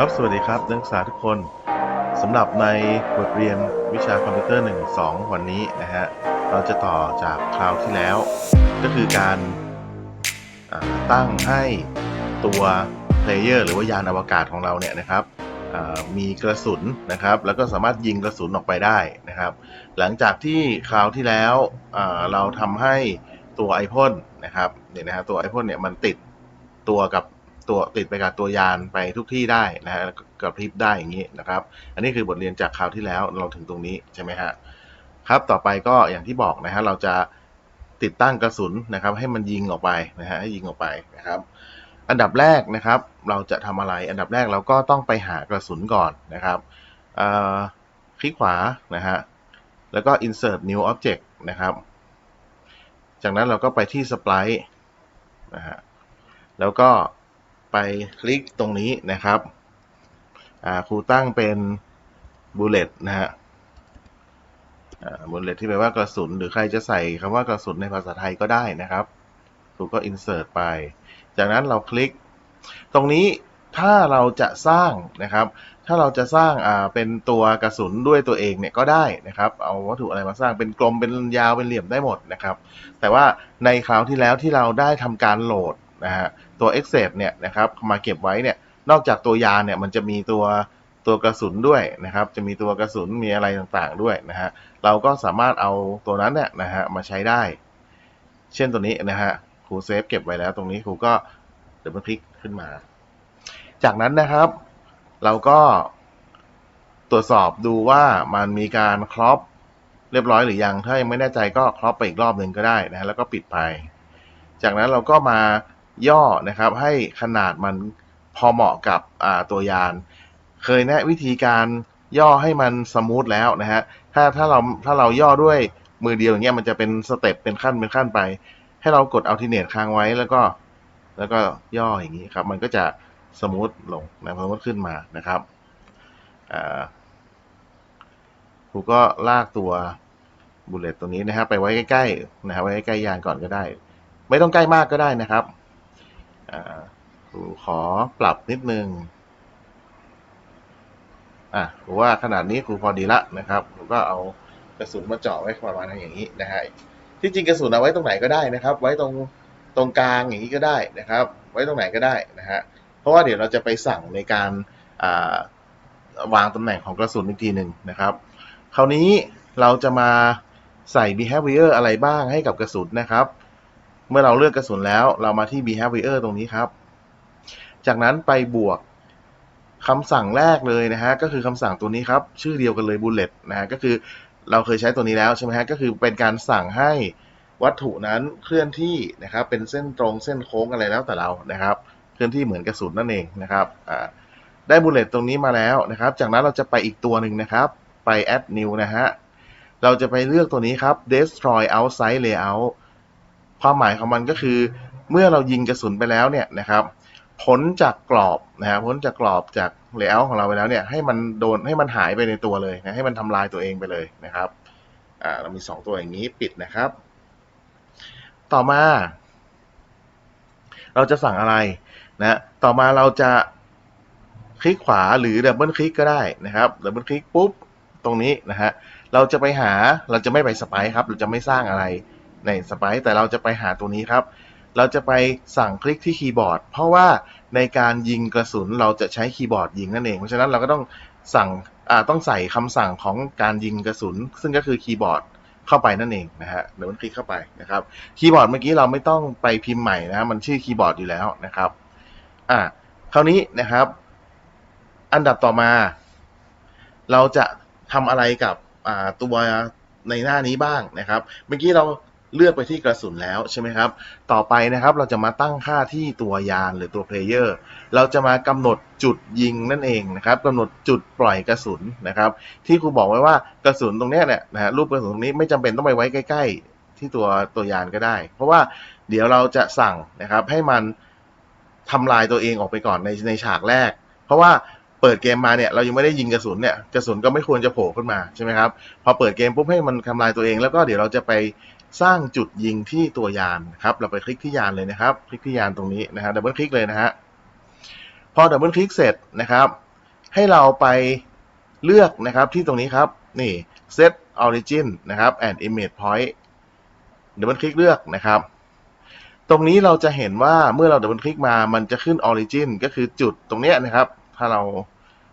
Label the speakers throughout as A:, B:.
A: ครับ สวัสดีครับนักศึกษาทุกคนสำหรับในบทเรียนวิชาคอมพิวเตอร์ 1 2 วันนี้นะฮะ เราจะต่อจากคราวที่แล้ว ก็คือการตั้งให้ตัวเพลเยอร์หรือว่ายานอวกาศของเราเนี่ยนะครับมีกระสุนนะครับ แล้วก็สามารถยิงกระสุนออกไปได้นะครับ หลังจากที่คราวที่แล้วเราทำให้ตัวไอพ่นนะครับเนี่ยนะฮะตัวไอพ่นเนี่ยมันติดตัวกับ ตัวติดไปกับตัวยานไปทุกที่ได้นะฮะกระพริบได้อย่างนี้นะครับ อันนี้คือบทเรียนจากคราวที่แล้วเราถึงตรงนี้ใช่ไหมฮะครับต่อไปก็อย่างที่บอกนะฮะเราจะติดตั้งกระสุนนะครับ ให้มันยิงออกไปนะฮะให้ยิงออกไปนะครับ อันดับแรกนะครับ เราจะทำอะไร อันดับแรกเราก็ต้องไปหากระสุนก่อนนะครับเอ่อคลิกขวานะฮะแล้วก็ insert new object นะครับ จากนั้นเราก็ไปที่ sprite นะฮะแล้วก็ ไปคลิกตรงนี้นะครับครูตั้งเป็น bullet นะฮะอ่า bullet ที่แปลว่ากระสุน หรือใครจะใส่คำว่ากระสุนในภาษาไทยก็ได้นะครับครูก็ insert ไป จากนั้นเราคลิก ตรงนี้ถ้าเราจะสร้างนะครับ ถ้าเราจะสร้างาเป็นตัวกระสุนด้วยตัวเองเนี่ยก็ได้นะครับ เอาวัตถุอะไรมาสร้างเป็นกลมเป็นยาวเป็นเหลี่ยมได้หมดนะครับ แต่ว่าในคราวที่แล้วที่เราได้ทำการโหลด นะฮะตัว e x c e p เนี่ยนะครับมาเก็บไว้เนี่ยนอกจากตัวยาเนี่ยมันจะมีตัวตัวกระสุนด้วยนะครับ จะมีตัวกระสุนมีอะไรต่างๆด้วยนะฮะเราก็สามารถเอาตัวนั้นเนี่ยนะฮะมาใช้ได้ เช่นตัวนี้นะฮะครูเซฟเก็บไว้แล้วตรงนี้ครูก็เดี๋ยวมาคลิกขึ้นมา จากนั้นนะครับ เราก็ตรวจสอบดูว่ามันมีการครอปเรียบร้อยหรือยัง ถ้ายังไม่แน่ใจก็ครอปไปอีกรอบหนึ่งก็ได้นะฮะแล้วก็ปิดไป จากนั้นเราก็มา ย่อนะครับ ให้ขนาดมันพอเหมาะกับตัวยาน เคยแนะวิธีการย่อให้มันสมูทแล้วนะฮะถ้าถ้าเราถ้าเราย่อด้วยมือเดียวอย่างเงี้ยมันจะเป็นสเต็ปเป็นขั้นเป็นขั้นไป ให้เรากดอัลติเนตค้างไว้แล้วก็แล้วก็ย่ออย่างนี้ครับ มันก็จะสมูทลงนะสมูทขึ้นมานะครับครูก็ลากตัวบุลเลตตัวนี้นะครับ ไปไว้ใกล้ๆนะครับไว้ใกล้ยานก่อนก็ได้ ไม่ต้องใกล้มากก็ได้นะครับ ครูขอปรับนิดนึงอะผมว่าขนาดนี้ครูพอดีละนะครับผมก็เอากระสุนมาเจาะไว้ประมาณอย่างนี้นะฮะที่จริงกระสุนเอาไว้ตรงไหนก็ได้นะครับ ไว้ตรงตรงกลางอย่างนี้ก็ได้นะครับ ไว้ตรงไหนก็ได้นะฮะเพราะว่าเดี๋ยวเราจะไปสั่งในการวางตำแหน่งของกระสุนอีกทีหนึ่งนะครับ คราวนี้เราจะมาใส่ behavior อะไรบ้างให้กับกระสุนนะครับ เมื่อเราเลือกกระสุนแล้วเรามาที่ behavior ตรงนี้ครับ จากนั้นไปบวกคำสั่งแรกเลยนะฮะก็คือคำสั่งตัวนี้ครับ ชื่อเดียวกันเลย bullet นะฮะก็คือเราเคยใช้ตัวนี้แล้วใช่ไหมฮะก็คือเป็นการสั่งให้วัตถุนั้นเคลื่อนที่นะครับ เป็นเส้นตรงเส้นโค้งอะไรแล้วแต่เรานะครับ เคลื่อนที่เหมือนกระสุนนั่นเองนะครับได้ bullet ตรงนี้มาแล้วนะครับ จากนั้นเราจะไปอีกตัวหนึ่งนะครับ ไป add new นะฮะเราจะไปเลือกตัวนี้ครับ destroy outside layout ความหมายของมันก็คือ เมื่อเรายิงกระสุนไปแล้วเนี่ยนะครับพ้นจากกรอบนะครับพ้นจากกรอบจากเลเยอร์ของเราไปแล้วเนี่ยให้มันโดนให้มันหายไปในตัวเลยนะให้มันทำลายตัวเองไปเลยนะครับอ่าเรามี 2 ตัวอย่างนี้ปิดนะครับ ต่อมา เราจะสั่งอะไรนะต่อมาเราจะคลิกขวาหรือดับเบิลคลิกก็ได้นะครับดับเบิลคลิกปุ๊บตรงนี้นะฮะเราจะไปหาเราจะไม่ไปสไปครับ เราจะไม่สร้างอะไร ในสไปค์แต่เราจะไปหาตัวนี้ครับ เราจะไปสั่งคลิกที่คีย์บอร์ด เพราะว่าในการยิงกระสุนเราจะใช้คีย์บอร์ดยิงนั่นเอง เพราะฉะนั้นเราก็ต้องสั่งต้องใส่คำสั่งของการยิงกระสุน ซึ่งก็คือคีย์บอร์ดเข้าไปนั่นเองนะฮะเดี๋ยวมันคลิกเข้าไปนะครับคีย์บอร์ดเมื่อกี้เราไม่ต้องไปพิมพ์ใหม่นะมันชื่อคีย์บอร์ดอยู่แล้วนะครับอ่าคราวนี้นะครับ อันดับต่อมา เราจะทำอะไรกับอ่าตัวในหน้านี้บ้างนะครับ เมื่อกี้เรา เลือกไปที่กระสุนแล้วใช่ไหมครับ ต่อไปนะครับเราจะมาตั้งค่าที่ตัวยานหรือตัวเพลเยอร์ เราจะมากำหนดจุดยิงนั่นเองนะครับกำหนดจุดปล่อยกระสุนนะครับ ที่ครูบอกไว้ว่ากระสุนตรงนี้เนี่ยนะฮะรูปกระสุนตรงนี้ไม่จำเป็นต้องไปไว้ใกล้ ๆ ที่ตัวตัวยานก็ได้ เพราะว่าเดี๋ยวเราจะสั่งนะครับให้มันทำลายตัวเองออกไปก่อนในในฉากแรก เพราะว่าเปิดเกมมาเนี่ยเรายังไม่ได้ยิงกระสุนเนี่ยกระสุนก็ไม่ควรจะโผล่ขึ้นมาใช่ไหมครับพอเปิดเกมปุ๊บให้มันทำลายตัวเองแล้วก็เดี๋ยวเราจะไป สร้างจุดยิงที่ตัวยานครับ เราไปคลิกที่ยานเลยนะครับ คลิกที่ยานตรงนี้นะครับดับเบิลคลิกเลยนะฮะ พอดับเบิลคลิกเสร็จนะครับ ให้เราไปเลือกนะครับที่ตรงนี้ครับ นี่ set origin นะครับ and image point ดับเบิลคลิกเลือกนะครับ ตรงนี้เราจะเห็นว่าเมื่อเราดับเบิลคลิกมา มันจะขึ้น origin ก็คือจุดตรงเนี้ยนะครับ ถ้าเรา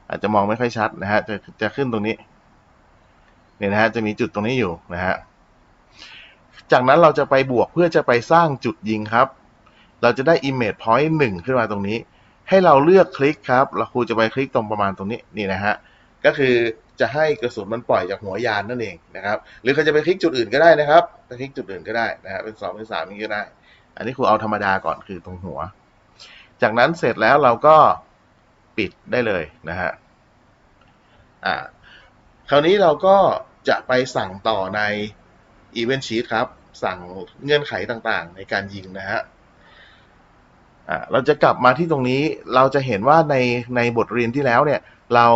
A: อาจจะมองไม่ค่อยชัดนะฮะ จะจะขึ้นตรงนี้ เนี่ยนะฮะ จะมีจุดตรงนี้อยู่นะฮะ จากนั้นเราจะไปบวกเพื่อจะไปสร้างจุดยิงครับ เราจะได้ image point 1 ขึ้นมาตรงนี้ ให้เราเลือกคลิกครับเราครูจะไปคลิกตรงประมาณตรงนี้นี่นะฮะก็คือจะให้กระสุนมันปล่อยจากหัวยานนั่นเองนะครับ หรือเขาจะไปคลิกจุดอื่นก็ได้นะครับไปคลิกจุดอื่นก็ได้นะฮะเป็นสองเป็นสามนี้ก็ได้ อันนี้ครูเอาธรรมดาก่อนคือตรงหัว จากนั้นเสร็จแล้วเราก็ปิดได้เลยนะฮะอ่าคราวนี้เราก็จะไปสั่งต่อใน Event Sheet ครับ สั่งเงื่อนไขต่างๆ ในการยิงนะฮะเราจะกลับมาที่ตรงนี้เราจะเห็นว่าในในบทเรียนที่แล้วเนี่ย เรา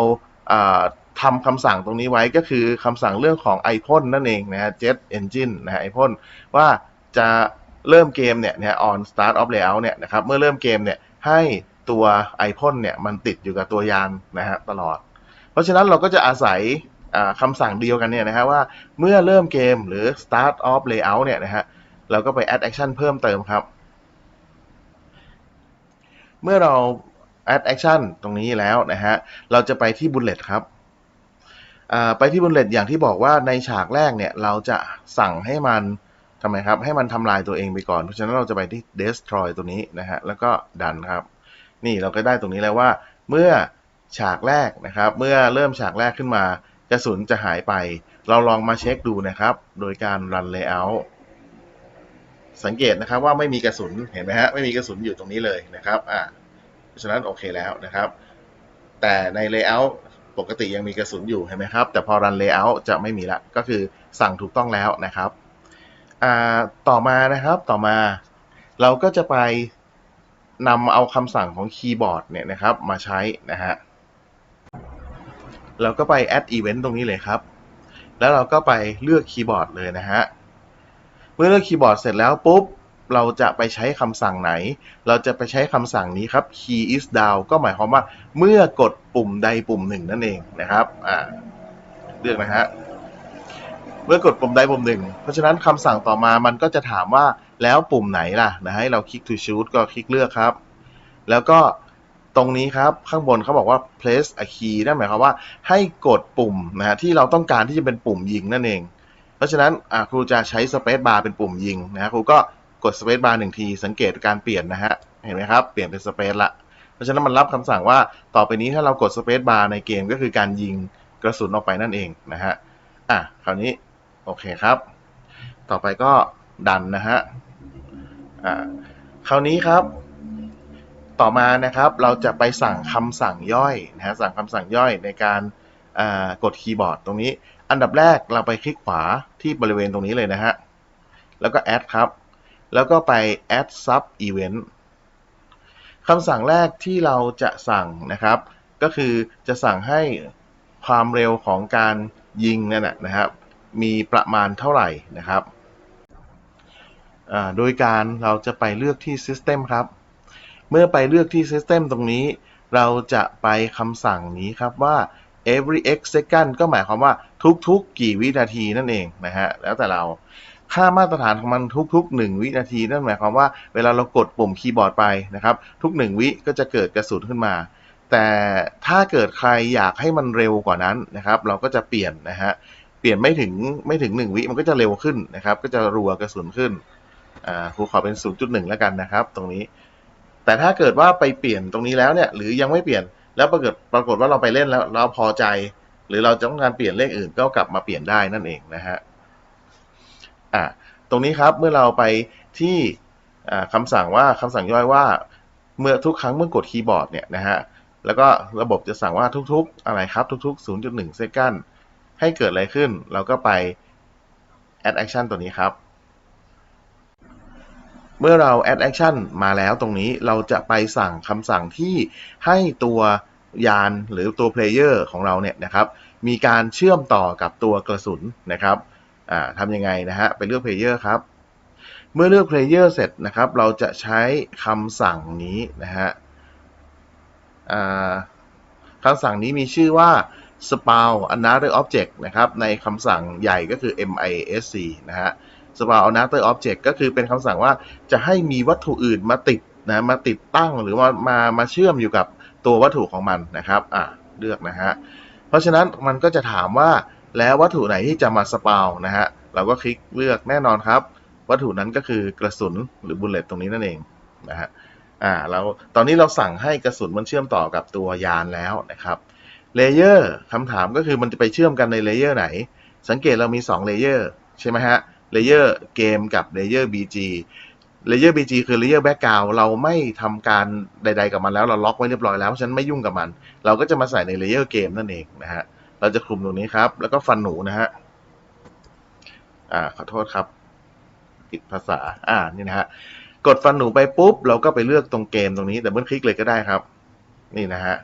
A: อ่าทำคำสั่งตรงนี้ไว้ก็คือคำสั่งเรื่องของ i p h o n นั่นเองนะฮะ Jet Engine นะฮะ i p h o n ว่าจะเริ่มเกมเนี่ยนะฮะ on start of layout เนี่ยนะครับเมื่อเริ่มเกมเนี่ยให้ตัว i p h o n เนี่ยมันติดอยู่กับตัวยานนะฮะตลอด เพราะฉะนั้นเราก็จะอาศัย คำสั่งเดียวกันเนี่ยนะฮะว่าเมื่อเริ่มเกมหรือ start of layout เนี่ยนะฮะเราก็ไป add action เพิ่มเติมครับ เมื่อเรา add action ตรงนี้แล้วนะฮะเราจะไปที่ bullet ครับไปที่ bullet อย่างที่บอกว่าในฉากแรกเนี่ยเราจะสั่งให้มันทำไมครับ ให้มันทำลายตัวเองไปก่อน เพราะฉะนั้นเราจะไปที่ destroy ตัวนี้นะฮะแล้วก็ดันครับ นี่เราก็ได้ตรงนี้แล้วว่า เมื่อฉากแรกนะครับ เมื่อเริ่มฉากแรกขึ้นมา กระสุนจะหายไป เราลองมาเช็คดูนะครับ โดยการ run layout สังเกตนะครับว่าไม่มีกระสุนเห็นไหมฮะไม่มีกระสุนอยู่ตรงนี้เลยนะครับอ่าเพราะฉะนั้นโอเคแล้วนะครับ แต่ใน layout ปกติยังมีกระสุนอยู่เห็นไหมครับ แต่พอ run layout จะไม่มีละก็คือสั่งถูกต้องแล้วนะครับอ่าต่อมานะครับต่อมา เราก็จะไปนำเอาคำสั่งของคีย์บอร์ดเนี่ยนะครับมาใช้นะฮะ เราก็ไป add event ตรงนี้เลยครับ แล้วเราก็ไปเลือกคีย์บอร์ดเลยนะฮะ เมื่อเลือกคีย์บอร์ดเสร็จแล้วปุ๊บ เราจะไปใช้คำสั่งไหน เราจะไปใช้คำสั่งนี้ครับ key is down ก็หมายความว่าเมื่อกดปุ่มใดปุ่มหนึ่งนั่นเองนะครับ อ่า เลือกนะฮะ เมื่อกดปุ่มใดปุ่มหนึ่ง เพราะฉะนั้นคำสั่งต่อมามันก็จะถามว่าแล้วปุ่มไหนล่ะนะให้เราคลิก to shoot ก็คลิกเลือกครับ แล้วก็ ตรงนี้ครับ ข้างบนเขาบอกว่า place a key นั่นหมายความว่าให้กดปุ่มนะฮะที่เราต้องการที่จะเป็นปุ่มยิงนั่นเอง เพราะฉะนั้นครูจะใช้ space bar เป็นปุ่มยิงนะฮะครูก็กด space bar หนึ่งทีสังเกตการเปลี่ยนนะฮะเห็นไหมครับ เปลี่ยนเป็น space ละเพราะฉะนั้นมันรับคำสั่งว่าต่อไปนี้ถ้าเรากด space bar ในเกมก็คือการยิงกระสุนออกไปนั่นเองนะฮะอะคราวนี้โอเคครับ ต่อไปก็ดันนะฮะอ่าคราวนี้ครับ ต่อมานะครับเราจะไปสั่งคำสั่งย่อยนะฮะสั่งคำสั่งย่อยในการกดคีย์บอร์ดตรงนี้ อันดับแรกเราไปคลิกขวาที่บริเวณตรงนี้เลยนะฮะ แล้วก็ add ครับ แล้วก็ไป add sub event คำสั่งแรกที่เราจะสั่งนะครับ ก็คือจะสั่งให้ความเร็วของการยิงนั่นนะนะครับ มีประมาณเท่าไหร่นะครับ โดยการเราจะไปเลือกที่ system ครับ เมื่อไปเลือกที่ system ตรงนี้ เราจะไปคำสั่งนี้ครับว่า every x second ก็หมายความว่าทุก ๆ กี่วินาทีนั่นเองนะฮะ แล้วแต่เรา ค่ามาตรฐานของมันทุก ๆ 1 วินาที นั่นหมายความว่าเวลาเรากดปุ่มคีย์บอร์ดไปนะครับ ทุก 1 วิก็จะเกิดกระสุนขึ้นมา แต่ถ้าเกิดใครอยากให้มันเร็วกว่านั้นนะครับ เราก็จะเปลี่ยนนะฮะ เปลี่ยนไม่ถึงไม่ถึง 1 วิมันก็จะเร็วขึ้นนะครับ ก็จะรัวกระสุนขึ้น อ่าครูขอเป็น 0.1 แล้วกันนะครับ ตรงนี้ แต่ถ้าเกิดว่าไปเปลี่ยนตรงนี้แล้วเนี่ย หรือยังไม่เปลี่ยนแล้วปรากฏปรากฏว่าเราไปเล่นแล้วเราพอใจ หรือเราต้องการเปลี่ยนเลขอื่นก็กลับมาเปลี่ยนได้นั่นเองนะฮะอ่าตรงนี้ครับเมื่อเราไปที่อ่าคำสั่งว่าคำสั่งย่อยว่าเมื่อทุกครั้งเมื่อกดคีย์บอร์ดเนี่ยนะฮะแล้วก็ระบบจะสั่งว่าทุกๆ อะไรครับทุก ๆ 0.1 เซกันให้เกิดอะไรขึ้น เราก็ไป add action ตัวนี้ครับ เมื่อเรา add action มาแล้วตรงนี้เราจะไปสั่งคำสั่งที่ให้ตัวยานหรือตัว player ของเราเนี่ยนะครับมีการเชื่อมต่อกับตัวกระสุนนะครับทำยังไงนะฮะไปเลือก player ครับเมื่อเลือก player เสร็จนะครับเราจะใช้คำสั่งนี้นะฮะคำสั่งนี้มีชื่อว่า spawn another object นะครับในคำสั่งใหญ่ก็คือ misc นะฮะ spawn another object ก็คือเป็นคำสั่งว่าจะให้มีวัตถุอื่นมาติดนะมาติดตั้งหรือว่ามามาเชื่อมอยู่กับตัววัตถุของมันนะครับอะเลือกนะฮะเพราะฉะนั้นมันก็จะถามว่าแล้ววัตถุไหนที่จะมาสปาวนะฮะเราก็คลิกเลือกแน่นอนครับ วัตถุนั้นก็คือกระสุนหรือบุลเลตตรงนี้นั่นเองนะฮะอ่าเราตอนนี้เราสั่งให้กระสุนมันเชื่อมต่อกับตัวยานแล้วนะครับเลเยอร์คำถามก็คือมันจะไปเชื่อมกันในเลเยอร์ไหน สังเกตเรามี2เลเยอร์ใช่ไหมฮะ เลเยอร์เกมกับเลเยอร์ BG เลเยอร์ BG คือเลเยอร์แบ็กกราวเราไม่ทำการใด ๆ กับมันแล้วเราล็อกไว้เรียบร้อยแล้วเพราะฉะนั้นไม่ยุ่งกับมัน เราก็จะมาใส่ในเลเยอร์เกมนั่นเองนะฮะเราจะคลุมตรงนี้ครับ แล้วก็ฟันหนูนะฮะอ่าขอโทษครับผิดภาษาอ่านี่นะฮะกดฟันหนูไปปุ๊บ เราก็ไปเลือกตรงเกมตรงนี้แต่เบิลคลิกเลยก็ได้ครับ นี่นะฮะ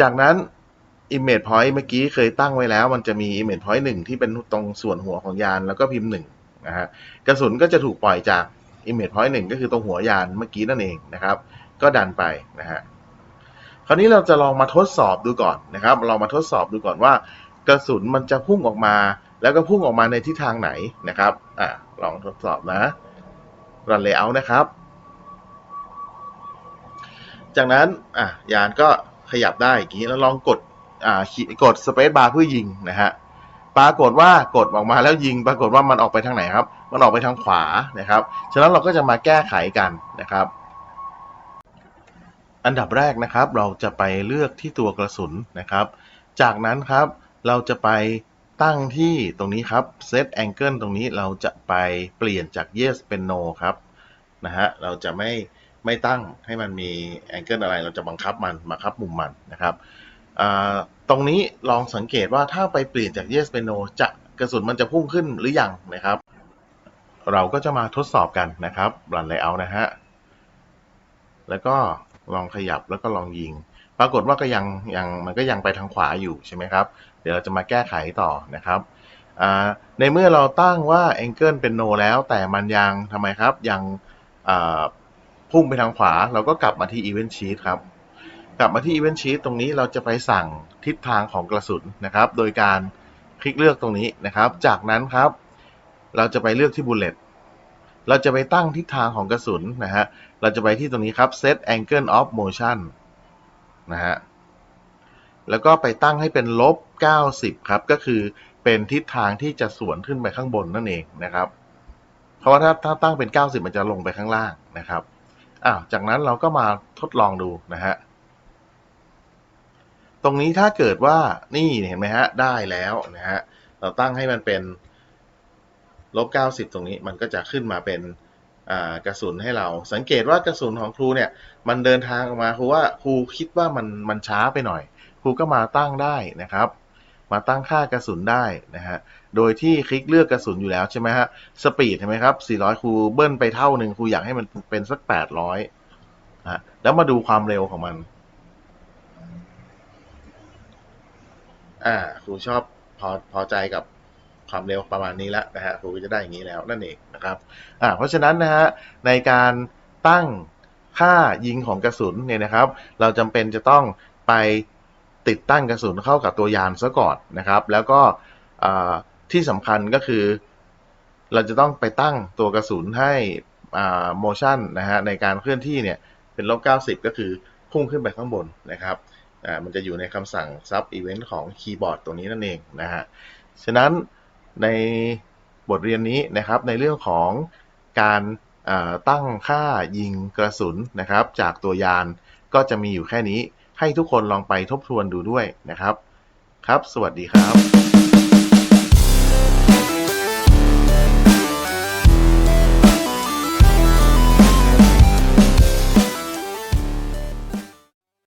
A: จากนั้น Image Point เมื่อกี้เคยตั้งไว้แล้ว มันจะมี Image Point หนึ่งที่เป็นตรงส่วนหัวของยานแล้วก็พิมพ์ห นะฮะกระสุนก็จะถูกปล่อยจาก Image Point หนึ่งก็คือตรงหัวยานเมื่อกี้นั่นเองนะครับ ก็ดันไปนะฮะคราวนี้เราจะลองมาทดสอบดูก่อนนะครับเรามาทดสอบดูก่อนว่า กระสุนมันจะพุ่งออกมา แล้วก็พุ่งออกมาในทิศทางไหนนะครับอะลองทดสอบนะรันเลเยอร์นะครับ จากนั้นอะยานก็ขยับได้อย่างนี้แล้วลองกดอ่ากดสเปซบาร์เพื่อยิงนะฮะ ปรากฏว่ากดออกมาแล้วยิงปรากฏว่ามันออกไปทางไหนครับ มันออกไปทางขวานะครับ ฉะนั้นเราก็จะมาแก้ไขกันนะครับ อันดับแรกนะครับเราจะไปเลือกที่ตัวกระสุนนะครับ จากนั้นครับเราจะไปตั้งที่ตรงนี้ครับ set angle ตรงนี้เราจะไปเปลี่ยนจาก yes เป็น no ครับนะฮะเราจะไม่ไม่ตั้งให้มันมี angle อะไร เราจะบังคับมันบังคับมุมมันนะครับอ่า ตรงนี้ลองสังเกตว่าถ้าไปเปลี่ยนจาก yes เป็น no จะกระสุนมันจะพุ่งขึ้นหรือยังนะครับ เราก็จะมาทดสอบกันนะครับ run layout นะฮะแล้วก็ลองขยับแล้วก็ลองยิง ปรากฏว่าก็ยังยังมันก็ยังไปทางขวาอยู่ใช่ไหมครับ เดี๋ยวเราจะมาแก้ไขต่อนะครับในเมื่อเราตั้งว่า angle เป็น no แล้ว แต่มันยังทำไมครับยังพุ่งไปทางขวา เราก็กลับมาที่ event sheet ครับ กลับมาที่ event sheet ตรงนี้เราจะไปสั่งทิศทางของกระสุนนะครับ โดยการคลิกเลือกตรงนี้นะครับ จากนั้นครับ เราจะไปเลือกที่ bullet เราจะไปตั้งทิศทางของกระสุนนะฮะ เราจะไปที่ตรงนี้ครับ set angle of motion นะฮะ แล้วก็ไปตั้งให้เป็นลบ 90 ครับ ก็คือเป็นทิศทางที่จะสวนขึ้นไปข้างบนนั่นเองนะครับ เพราะว่าถ้าถ้าตั้งเป็น 90 มันจะลงไปข้างล่างนะครับ อ้าว จากนั้นเราก็มาทดลองดูนะฮะ ตรงนี้ถ้าเกิดว่านี่เห็นไหมฮะ ได้แล้วนะฮะ เราตั้งให้มันเป็นลบ 90 ตรงนี้มันก็จะขึ้นมาเป็นกระสุนให้เรา สังเกตว่ากระสุนของครูเนี่ย มันเดินทางออกมาครูว่าครูคิดว่ามันมันช้าไปหน่อย ครูก็มาตั้งได้นะครับ มาตั้งค่ากระสุนได้นะฮะโดยที่คลิกเลือกกระสุนอยู่แล้วใช่ไหมฮะสปีดเห็นไหมครับ 400 ครูเบิ้ลไปเท่าหนึ่งครูอยากให้มันเป็นสัก 800นะฮะแล้วมาดูความเร็วของมัน อ่าครูชอบพอพอใจกับความเร็วประมาณนี้แล้วนะฮะครูก็จะได้อย่างนี้แล้วนั่นเองนะครับอ่าเพราะฉะนั้นนะฮะในการตั้งค่ายิงของกระสุนเนี่ยนะครับ เราจำเป็นจะต้องไปติดตั้งกระสุนเข้ากับตัวยานซะก่อนนะครับ แล้วก็อ่าที่สำคัญก็คือ เราจะต้องไปตั้งตัวกระสุนให้อ่า motion นะฮะในการเคลื่อนที่เนี่ยเป็นลบ90 ก็คือพุ่งขึ้นไปข้างบนนะครับ อ่ามันจะอยู่ในคำสั่ง sub event ของคีย์บอร์ดตรงนี้นั่นเองนะฮะ ฉะนั้นในบทเรียนนี้นะครับในเรื่องของการตั้งค่ายิงกระสุนนะครับ จากตัวยานก็จะมีอยู่แค่นี้ ให้ทุกคนลองไปทบทวนดูด้วยนะครับ ครับ สวัสดีครับ